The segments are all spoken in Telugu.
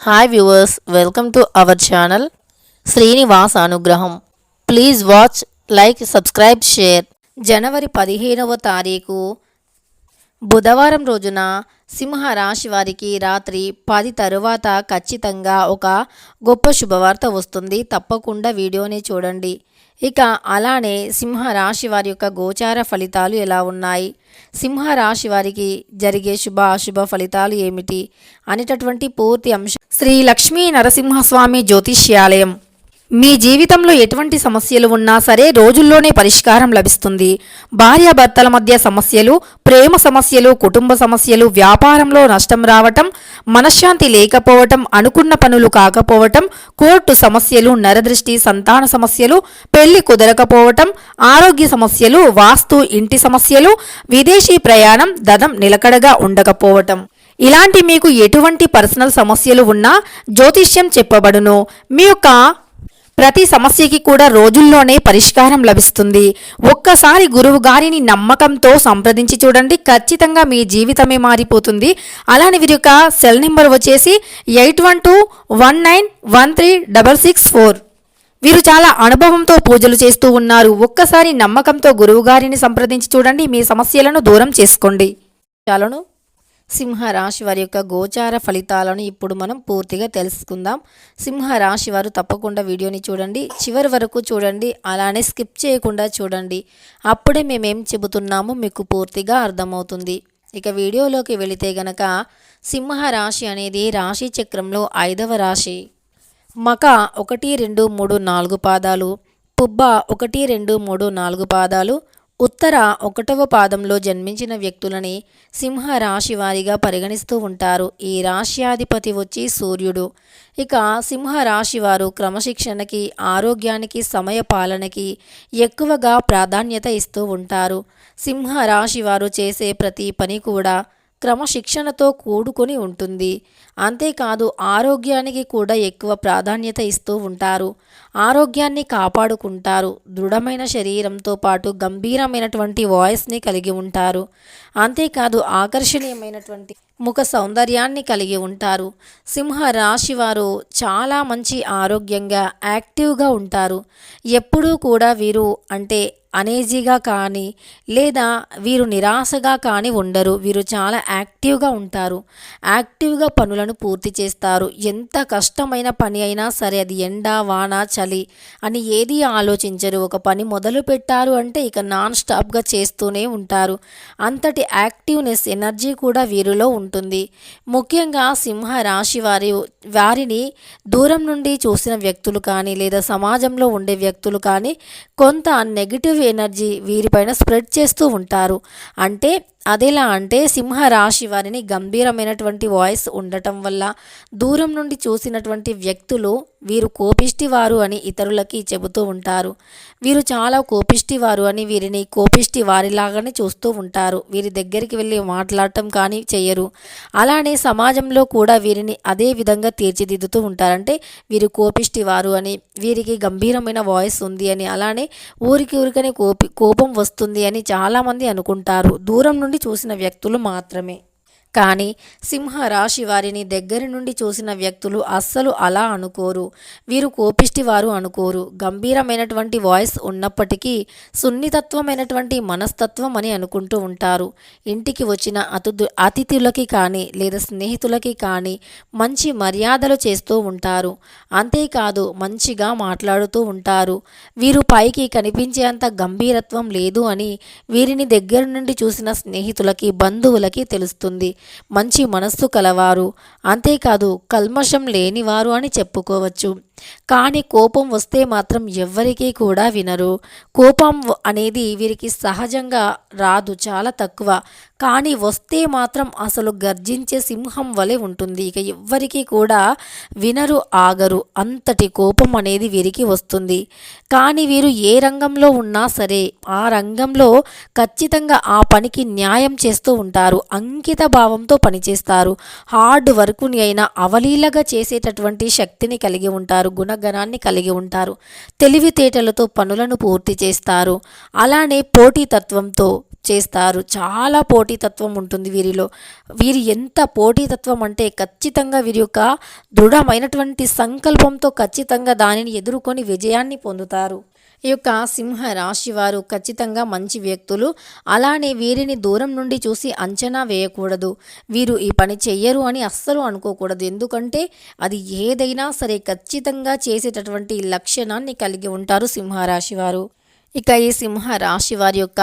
Hi viewers welcome to our channel Srinivas Anugraham please watch like subscribe share జనవరి పదిహేనవ తారీఖు బుధవారం రోజున సింహ రాశి వారికి రాత్రి పది తరువాత ఖచ్చితంగా ఒక గొప్ప శుభవార్త వస్తుంది. తప్పకుండా వీడియోని చూడండి. ఇక అలానే సింహ రాశి వారి యొక్క గోచార ఫలితాలు ఎలా ఉన్నాయి? సింహ రాశి వారికి జరిగే శుభ అశుభ ఫలితాలు ఏమిటి? అనేటటువంటి పూర్తి అంశం శ్రీ లక్ష్మీ నరసింహస్వామి జ్యోతిష్యాలయం. మీ జీవితంలో ఎటువంటి సమస్యలు ఉన్నా సరే రోజుల్లోనే పరిష్కారం లభిస్తుంది. భార్యాభర్తల మధ్య సమస్యలు ప్రేమ సమస్యలు కుటుంబ సమస్యలు వ్యాపారంలో నష్టం రావటం మనశ్శాంతి లేకపోవటం అనుకున్న పనులు కాకపోవటం కోర్టు సమస్యలు నరదృష్టి సంతాన సమస్యలు పెళ్ళి కుదరకపోవటం ఆరోగ్య సమస్యలు వాస్తు ఇంటి సమస్యలు విదేశీ ప్రయాణం దదం నిలకడగా ఉండకపోవటం. ఇలాంటి మీకు ఎటువంటి పర్సనల్ సమస్యలు ఉన్నా జ్యోతిష్యం చెప్పబడును. మీ యొక్క ప్రతి సమస్యకి కూడా రోజుల్లోనే పరిష్కారం లభిస్తుంది. ఒక్కసారి గురువు గారిని నమ్మకంతో సంప్రదించి చూడండి. ఖచ్చితంగా మీ జీవితమే మారిపోతుంది. అలానే వీరి యొక్క సెల్ నెంబర్ వచ్చేసి eight one two one nine one three double six four. వీరు చాలా అనుభవంతో పూజలు చేస్తూ ఉన్నారు. ఒక్కసారి నమ్మకంతో గురువుగారిని సంప్రదించి చూడండి. మీ సమస్యలను దూరం చేసుకోండి. చాలను. సింహ రాశి వారి యొక్క గోచార ఫలితాలను ఇప్పుడు మనం పూర్తిగా తెలుసుకుందాం. సింహ రాశి వారు తప్పకుండా వీడియోని చూడండి. చివరి వరకు చూడండి. అలానే స్కిప్ చేయకుండా చూడండి. అప్పుడే మేమేం చెబుతున్నామో మీకు పూర్తిగా అర్థమవుతుంది. ఇక వీడియోలోకి వెళితే గనక సింహ రాశి అనేది రాశి చక్రంలో ఐదవ రాశి. మక ఒకటి రెండు మూడు నాలుగు పాదాలు. పుబ్బ ఒకటి రెండు మూడు నాలుగు పాదాలు. ఉత్తర ఒకటవ పాదంలో జన్మించిన వ్యక్తులని సింహ రాశి వారిగా పరిగణిస్తూ ఉంటారు. ఈ రాశ్యాధిపతి వచ్చి సూర్యుడు. ఇక సింహ రాశి వారు క్రమశిక్షణకి ఆరోగ్యానికి సమయ పాలనకి ఎక్కువగా ప్రాధాన్యత ఇస్తూ ఉంటారు. సింహ రాశి వారు చేసే ప్రతి పని కూడా క్రమశిక్షణతో కూడుకొని ఉంటుంది. అంతేకాదు ఆరోగ్యానికి కూడా ఎక్కువ ప్రాధాన్యత ఇస్తూ ఉంటారు. ఆరోగ్యాన్ని కాపాడుకుంటారు. దృఢమైన శరీరంతో పాటు గంభీరమైనటువంటి వాయిస్ని కలిగి ఉంటారు. అంతేకాదు ఆకర్షణీయమైనటువంటి ముఖ సౌందర్యాన్ని కలిగి ఉంటారు. సింహ రాశి వారు చాలా మంచి ఆరోగ్యంగా యాక్టివ్గా ఉంటారు. ఎప్పుడూ కూడా వీరు అంటే అనేజీగా కానీ లేదా వీరు నిరాశగా కానీ ఉండరు. వీరు చాలా యాక్టివ్గా ఉంటారు. యాక్టివ్గా పనులను పూర్తి చేస్తారు. ఎంత కష్టమైన పని అయినా సరే అది ఎండ వాన చలి అని ఏది ఆలోచించరు. ఒక పని మొదలు పెట్టారు అంటే ఇక నాన్ స్టాప్గా చేస్తూనే ఉంటారు. అంతటి యాక్టివ్నెస్ ఎనర్జీ కూడా వీరిలో ఉంటుంది. ఉంటుంది. ముఖ్యంగా సింహ రాశి వారి వారిని దూరం నుండి చూసిన వ్యక్తులు కానీ లేదా సమాజంలో ఉండే వ్యక్తులు కానీ కొంత నెగిటివ్ ఎనర్జీ వీరిపైన స్ప్రెడ్ చేస్తూ ఉంటారు. అంటే అదేలా అంటే సింహ రాశి వారిని గంభీరమైనటువంటి వాయిస్ ఉండటం వల్ల దూరం నుండి చూసినటువంటి వ్యక్తులు వీరు కోపిష్టివారు అని ఇతరులకి చెబుతూ ఉంటారు. వీరు చాలా కోపిష్టివారు అని వీరిని కోపిష్టి వారిలాగానే చూస్తూ ఉంటారు. వీరి దగ్గరికి వెళ్ళి మాట్లాడటం కానీ చెయ్యరు అలానే సమాజంలో కూడా వీరిని అదే విధంగా తీర్చిదిద్దుతూ ఉంటారంటే వీరు కోపిష్టి వారు అని వీరికి గంభీరమైన వాయిస్ ఉంది అని అలానే ఊరికి ఊరికనే కోపి కోపం వస్తుంది అని చాలామంది అనుకుంటారు. దూరం నుండి చూసిన వ్యక్తులు మాత్రమే. కానీ సింహరాశి వారిని దగ్గర నుండి చూసిన వ్యక్తులు అస్సలు అలా అనుకోరు. వీరు కోపిష్టి వారు అనుకోరు. గంభీరమైనటువంటి వాయిస్ ఉన్నప్పటికీ సున్నితత్వమైనటువంటి మనస్తత్వం అని అనుకుంటూ ఉంటారు. ఇంటికి వచ్చిన అతిథు అతిథులకి కానీ లేదా స్నేహితులకి కానీ మంచి మర్యాదలు చేస్తూ ఉంటారు. అంతేకాదు మంచిగా మాట్లాడుతూ ఉంటారు. వీరు పైకి కనిపించేంత గంభీరత్వం లేదు అని వీరిని దగ్గర నుండి చూసిన స్నేహితులకి బంధువులకి తెలుస్తుంది. మంచి మనస్సు కలవారు. అంతేకాదు కల్మషం లేనివారు అని చెప్పుకోవచ్చు. కానీ కోపం వస్తే మాత్రం ఎవ్వరికీ కూడా వినరు. కోపం అనేది వీరికి సహజంగా రాదు చాలా తక్కువ. కానీ వస్తే మాత్రం అసలు గర్జించే సింహం వలె ఉంటుంది. ఇక ఎవ్వరికీ కూడా వినరు ఆగరు. అంతటి కోపం అనేది వీరికి వస్తుంది. కానీ వీరు ఏ రంగంలో ఉన్నా సరే ఆ రంగంలో ఖచ్చితంగా ఆ పనికి న్యాయం చేస్తూ ఉంటారు. అంకిత భావంతో పనిచేస్తారు. హార్డ్ వర్క్ని అయినా అవలీలగా చేసేటటువంటి శక్తిని కలిగి ఉంటారు గుణగణాన్ని కలిగి ఉంటారు. తెలివితేటలతో పనులను పూర్తి చేస్తారు. అలానే పోటీతత్వంతో చేస్తారు. చాలా పోటీతత్వం ఉంటుంది వీరిలో. వీరి ఎంత పోటీతత్వం అంటే ఖచ్చితంగా వీరి యొక్క దృఢమైనటువంటి సంకల్పంతో ఖచ్చితంగా దానిని ఎదుర్కొని విజయాన్ని పొందుతారు. ఈ యొక్క సింహ రాశి వారు ఖచ్చితంగా మంచి వ్యక్తులు. అలానే వీరిని దూరం నుండి చూసి అంచనా వేయకూడదు. వీరు ఈ పని చెయ్యరు అని అస్సలు అనుకోకూడదు. ఎందుకంటే అది ఏదైనా సరే ఖచ్చితంగా చేసేటటువంటి లక్షణాన్ని కలిగి ఉంటారు సింహరాశి వారు. ఇక ఈ సింహ రాశి వారి యొక్క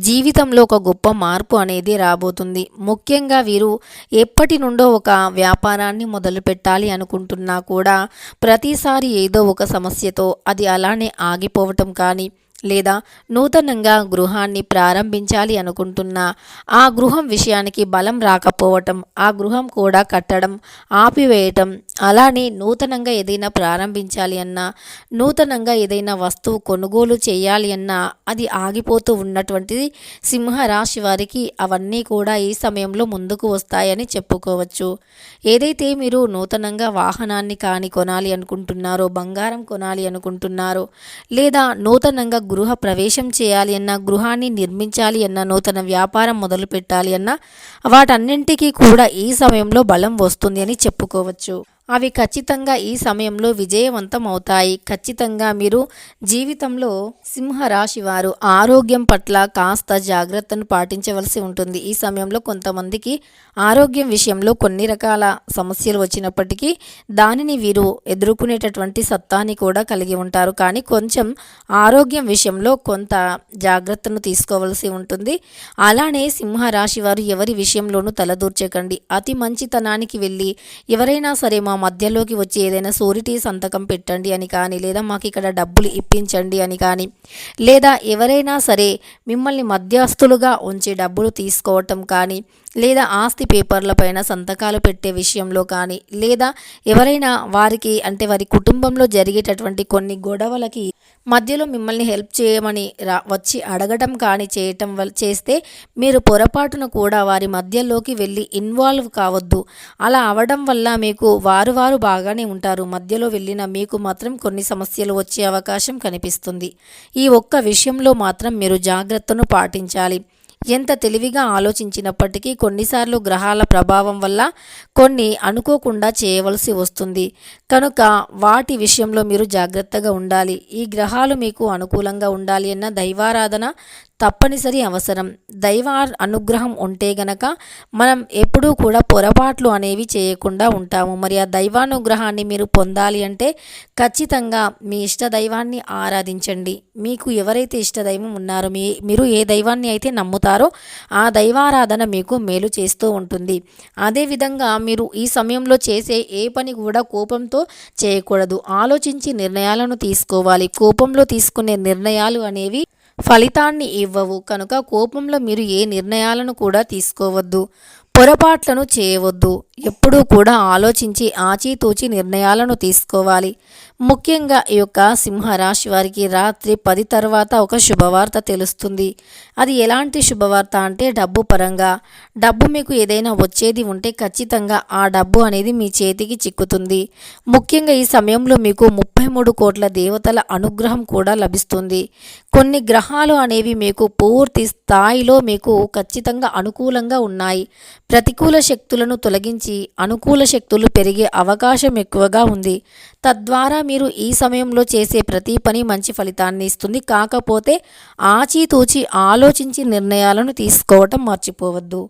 జీవితంలో ఒక గొప్ప మార్పు అనేది రాబోతుంది. ముఖ్యంగా వీరు ఎప్పటి నుండో ఒక వ్యాపారాన్ని మొదలు పెట్టాలి అనుకుంటున్నా కూడా ప్రతిసారి ఏదో ఒక సమస్యతో అది అలానే ఆగిపోవటం కానీ లేదా నూతనంగా గృహాన్ని ప్రారంభించాలి అనుకుంటున్నా ఆ గృహం విషయానికి బలం రాకపోవటం ఆ గృహం కూడా కట్టడం ఆపివేయటం అలానే నూతనంగా ఏదైనా ప్రారంభించాలి అన్నా నూతనంగా ఏదైనా వస్తువు కొనుగోలు చేయాలి అన్నా అది ఆగిపోతూ ఉన్నటువంటిది సింహరాశి వారికి అవన్నీ కూడా ఈ సమయంలో ముందుకు వస్తాయని చెప్పుకోవచ్చు. ఏదైతే మీరు నూతనంగా వాహనాన్ని కానీ కొనాలి అనుకుంటున్నారో బంగారం కొనాలి అనుకుంటున్నారో లేదా నూతనంగా గృహ ప్రవేశం చేయాలి అన్నా గృహాన్ని నిర్మించాలి అన్న నూతన వ్యాపారం మొదలు పెట్టాలి అన్నా వాటన్నింటికీ కూడా ఈ సమయంలో బలం వస్తుంది అని చెప్పుకోవచ్చు. అవి ఖచ్చితంగా ఈ సమయంలో విజయవంతం అవుతాయి ఖచ్చితంగా మీరు జీవితంలో సింహరాశి వారు ఆరోగ్యం పట్ల కాస్త జాగ్రత్తను పాటించవలసి ఉంటుంది. ఈ సమయంలో కొంతమందికి ఆరోగ్యం విషయంలో కొన్ని రకాల సమస్యలు వచ్చినప్పటికీ దానిని వీరు ఎదుర్కొనేటటువంటి సత్తాని కూడా కలిగి ఉంటారు. కానీ కొంచెం ఆరోగ్యం విషయంలో కొంత జాగ్రత్తను తీసుకోవలసి ఉంటుంది. అలానే సింహరాశి వారు ఎవరి విషయంలోనూ తలదూర్చకండి. అతి మంచితనానికి వెళ్ళి ఎవరైనా సరే మా మధ్యలోకి వచ్చి ఏదైనా సూరిటీ సంతకం పెట్టండి అని కానీ లేదా మాకు ఇక్కడ డబ్బులు ఇప్పించండి అని కానీ లేదా ఎవరైనా సరే మిమ్మల్ని మధ్యస్థులుగా ఉంచి డబ్బులు తీసుకోవటం కానీ లేదా ఆస్తి పేపర్ల పైన సంతకాలు పెట్టే విషయంలో కానీ లేదా ఎవరైనా వారికి అంటే వారి కుటుంబంలో జరిగేటటువంటి కొన్ని గొడవలకి మధ్యలో మిమ్మల్ని హెల్ప్ చేయమని రా వచ్చి అడగటం కానీ చేయటం వల్ల చేస్తే మీరు పొరపాటున కూడా వారి మధ్యలోకి వెళ్ళి ఇన్వాల్వ్ కావద్దు. అలా అవడం వల్ల మీకు వారు వారు బాగానే ఉంటారు. మధ్యలో వెళ్ళిన మీకు మాత్రం కొన్ని సమస్యలు వచ్చే అవకాశం కనిపిస్తుంది. ఈ ఒక్క విషయంలో మాత్రం మీరు జాగ్రత్తను పాటించాలి. ఎంత తెలివిగా ఆలోచించినప్పటికీ కొన్నిసార్లు గ్రహాల ప్రభావం వల్ల కొన్ని అనుకోకుండా చేయవలసి వస్తుంది. కనుక వాటి విషయంలో మీరు జాగ్రత్తగా ఉండాలి. ఈ గ్రహాలు మీకు అనుకూలంగా ఉండాలి అన్న దైవారాధన తప్పనిసరి అవసరం. దైవ అనుగ్రహం ఉంటే గనక మనం ఎప్పుడూ కూడా పొరపాట్లు అనేవి చేయకుండా ఉంటాము. మరి ఆ దైవానుగ్రహాన్ని మీరు పొందాలి అంటే ఖచ్చితంగా మీ ఇష్ట దైవాన్ని ఆరాధించండి. మీకు ఎవరైతే ఇష్ట దైవం ఉన్నారో మీ మీరు ఏ దైవాన్ని అయితే నమ్ముతారో ఆ దైవారాధన మీకు మేలు చేస్తూ ఉంటుంది. అదేవిధంగా మీరు ఈ సమయంలో చేసే ఏ పని కూడా కోపంతో చేయకూడదు. ఆలోచించి నిర్ణయాలను తీసుకోవాలి. కోపంలో తీసుకునే నిర్ణయాలు అనేవి ఫలితాన్ని ఇవ్వవు. కనుక కోపంలో మీరు ఏ నిర్ణయాలను కూడా తీసుకోవద్దు. పొరపాట్లను చేయవద్దు. ఎప్పుడూ కూడా ఆలోచించి ఆచితూచి నిర్ణయాలను తీసుకోవాలి. ముఖ్యంగా ఈ యొక్క సింహరాశి వారికి రాత్రి పది తర్వాత ఒక శుభవార్త తెలుస్తుంది. అది ఎలాంటి శుభవార్త అంటే డబ్బు పరంగా. డబ్బు మీకు ఏదైనా వచ్చేది ఉంటే ఖచ్చితంగా ఆ డబ్బు అనేది మీ చేతికి చిక్కుతుంది. ముఖ్యంగా ఈ సమయంలో మీకు ముప్పై మూడు కోట్ల దేవతల అనుగ్రహం కూడా లభిస్తుంది. కొన్ని గ్రహాలు అనేవి మీకు పూర్తి స్థాయిలో మీకు ఖచ్చితంగా అనుకూలంగా ఉన్నాయి. ప్రతికూల శక్తులను తొలగించి అనుకూల శక్తులు పెరిగే అవకాశం ఎక్కువగా ఉంది. తద్వారా మీరు ఈ సమయంలో చేసే ప్రతి పని మంచి ఫలితాన్ని ఇస్తుంది. కాకపోతే ఆచితూచి ఆలోచించి నిర్ణయాలను తీసుకోవటం మర్చిపోవద్దు.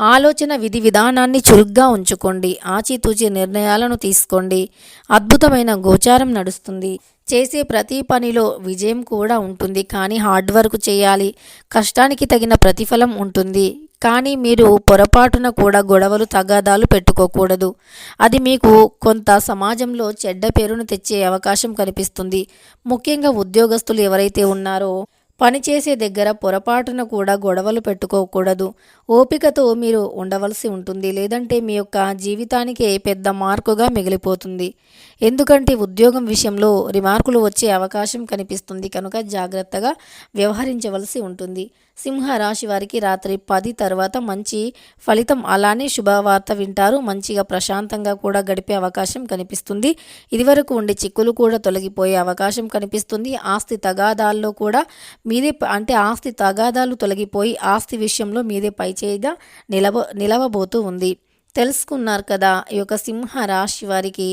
ఆలోచన విధి విధానాన్ని చురుగ్గా ఉంచుకోండి. ఆచితూచి నిర్ణయాలను తీసుకోండి. అద్భుతమైన గోచారం నడుస్తుంది. చేసే ప్రతి పనిలో విజయం కూడా ఉంటుంది. కానీ హార్డ్ వర్క్ చేయాలి. కష్టానికి తగిన ప్రతిఫలం ఉంటుంది. కానీ మీరు పొరపాటున కూడా గొడవలు తగాదాలు పెట్టుకోకూడదు. అది మీకు కొంత సమాజంలో చెడ్డ పేరును తెచ్చే అవకాశం కనిపిస్తుంది. ముఖ్యంగా ఉద్యోగస్తులు ఎవరైతే ఉన్నారో పనిచేసే దగ్గర పొరపాటున కూడా గొడవలు పెట్టుకోకూడదు. ఓపికతో మీరు ఉండవలసి ఉంటుంది. లేదంటే మీ యొక్క జీవితానికే పెద్ద మార్కుగా మిగిలిపోతుంది. ఎందుకంటే ఉద్యోగం విషయంలో రిమార్కులు వచ్చే అవకాశం కనిపిస్తుంది. కనుక జాగ్రత్తగా వ్యవహరించవలసి ఉంటుంది. సింహరాశి వారికి రాత్రి పది తర్వాత మంచి ఫలితం అలానే శుభవార్త వింటారు. మంచిగా ప్రశాంతంగా కూడా గడిపే అవకాశం కనిపిస్తుంది. ఇదివరకు ఉండే చిక్కులు కూడా తొలగిపోయే అవకాశం కనిపిస్తుంది. ఆస్తి తగాదాల్లో కూడా మీదే అంటే ఆస్తి తగాదాలు తొలగిపోయి ఆస్తి విషయంలో మీదే పైచేయిగా నిలవ నిలవబోతూ ఉంది. తెలుసుకున్నారు కదా ఈ యొక్క సింహ రాశి వారికి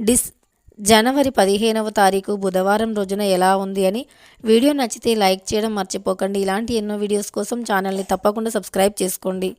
డిస్ జనవరి పదిహేనవ తారీఖు బుధవారం రోజున ఎలా ఉంది అని వీడియో నచ్చితే లైక్ చేయడం మర్చిపోకండి. ఇలాంటి ఎన్నో వీడియోస్ కోసం ఛానల్ని తప్పకుండా సబ్స్క్రైబ్ చేసుకోండి.